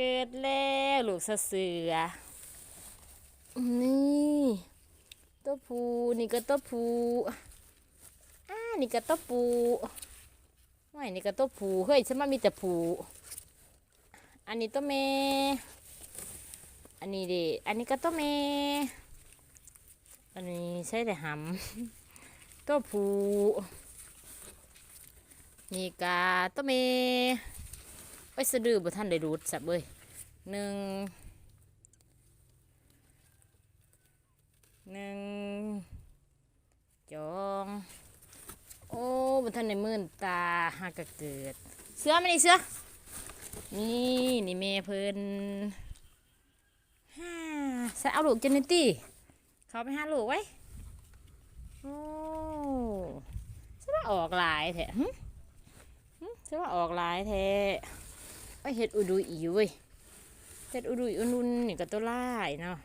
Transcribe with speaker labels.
Speaker 1: เกิดแล้วลูกเสือ นี่ตัวผูนี่ก็ตัวผูอ่านี่ก็ตัวปูไม่นี่ก็ตัวผูเฮ้ยฉันว่ามีแต่ผูอันนี้ตัวเมอันนี้ดิอันนี้ก็ตัวเมอันนี้ใช่แต่หำตัวผูนี่กาตัวเม ไอ้สะดือบ่ท่านได้รูดสับเว้ยหนึ่งหนึ่งจองโอ้บ่ท่านได้มื่นตาหากะเกิด เสื้อไมานี่เสื้อนี่นี่เมเพิ่นฮ่าใส่เอาลูกจันนิตี้เขาไปหาลูกไว้โอ้ใช่ว่าออกหลายแท้หึหึใช่ว่าออกหลายแท้ เห็ดอุดุยอีเว้ยเห็ดอุดุยอุนุนนี่ก็ตัวลายเนาะ